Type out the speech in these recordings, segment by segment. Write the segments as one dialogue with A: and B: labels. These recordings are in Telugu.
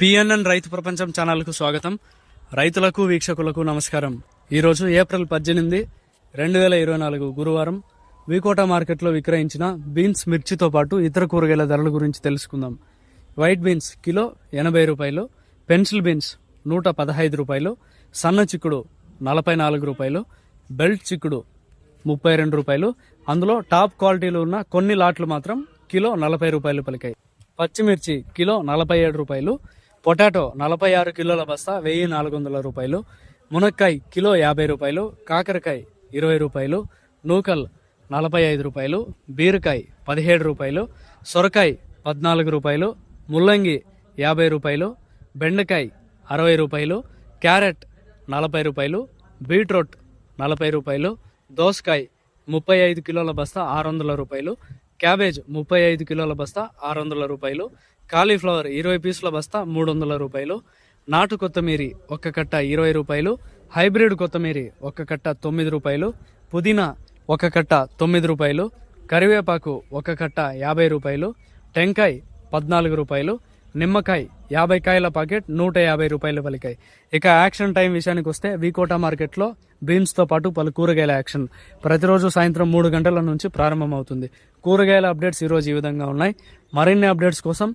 A: పిఎన్ఎన్ రైతు ప్రపంచం ఛానల్కు స్వాగతం. రైతులకు వీక్షకులకు నమస్కారం. ఈరోజు ఏప్రిల్ పద్దెనిమిది రెండు వేల ఇరవై నాలుగు గురువారం వికోట మార్కెట్లో విక్రయించిన బీన్స్ మిర్చితో పాటు ఇతర కూరగాయల ధరల గురించి తెలుసుకుందాం. వైట్ బీన్స్ కిలో ఎనభై రూపాయలు పెన్సిల్ బీన్స్ నూట పదహైదు రూపాయలు సన్న చిక్కుడు నలభై నాలుగు రూపాయలు బెల్ట్ చిక్కుడు ముప్పై రెండు రూపాయలు. అందులో టాప్ క్వాలిటీలో ఉన్న కొన్ని లాట్లు మాత్రం కిలో నలభై రూపాయలు పలికాయి. పచ్చిమిర్చి కిలో నలభై ఏడు రూపాయలు పొటాటో నలభై ఆరు కిలోల బస్తా వెయ్యి నాలుగు వందల రూపాయలు. మునక్కాయ కిలో యాభై రూపాయలు. కాకరకాయ ఇరవై రూపాయలు. నూకల్ నలభై ఐదు రూపాయలు. బీరకాయ పదిహేడు రూపాయలు. సొరకాయ పద్నాలుగు రూపాయలు. ముల్లంగి యాభై రూపాయలు. బెండకాయ అరవై రూపాయలు. క్యారెట్ నలభై రూపాయలు. బీట్రూట్ నలభై రూపాయలు. దోసకాయ ముప్పై ఐదు కిలోల బస్తా ఆరు వందల రూపాయలు. క్యాబేజ్ ముప్పై ఐదు కిలోల బస్తా ఆరు వందల రూపాయలు. కాలీఫ్లవర్ ఇరవై పీసుల బస్తా మూడు వందల రూపాయలు. నాటు కొత్తమీరి ఒక్క కట్ట ఇరవై రూపాయలు. హైబ్రిడ్ కొత్తమీరి ఒక్క కట్ట తొమ్మిది రూపాయలు. పుదీనా ఒక కట్ట తొమ్మిది రూపాయలు. కరివేపాకు ఒక కట్ట యాభై రూపాయలు. టెంకాయ్ పద్నాలుగు రూపాయలు. నిమ్మకాయ యాభై కాయల పాకెట్ నూట యాభై రూపాయలు పలికాయి. ఇక యాక్షన్ టైం విషయానికి వస్తే వికోటా మార్కెట్లో బీన్స్తో పాటు పలు కూరగాయల యాక్షన్. ప్రతిరోజు సాయంత్రం మూడు గంటల నుంచి ప్రారంభమవుతుంది. కూరగాయల అప్డేట్స్ ఈరోజు ఈ విధంగా ఉన్నాయి. మరిన్ని అప్డేట్స్ కోసం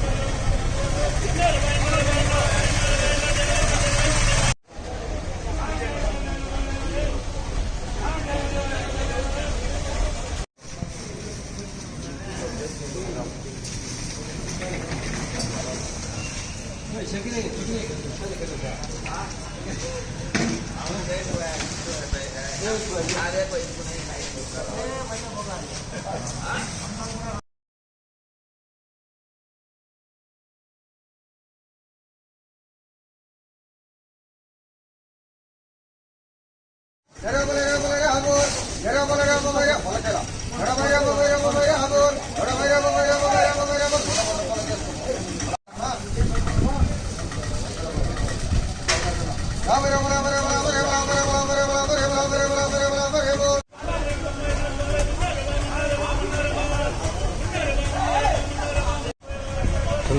B: Gara gara gara gara, hamur. Gara gara gara
C: gara, boleh gara. Gara gara gara gara.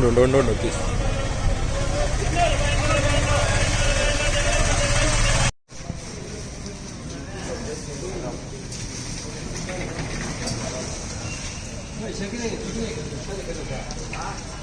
C: don't don't don't notice. Ah,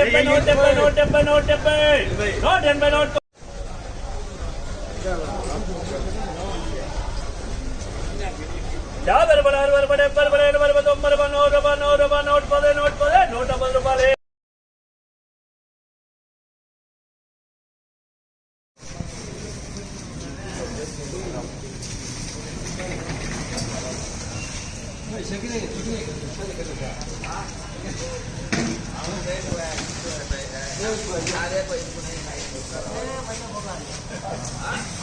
C: डब्बे नोट डब्बे नोट डब्बे नोट डब्बे नोट डब्बे नोट जा बर बड़ा बर बड़े बर बड़े बर बड़े बर बड़े नोट बर नोट बर नोट बड़े नोट बड़े नोट बर बड़े ऐसे कि नहीं Ah, depois, depois, depois, depois, depois, depois, depois, depois, depois,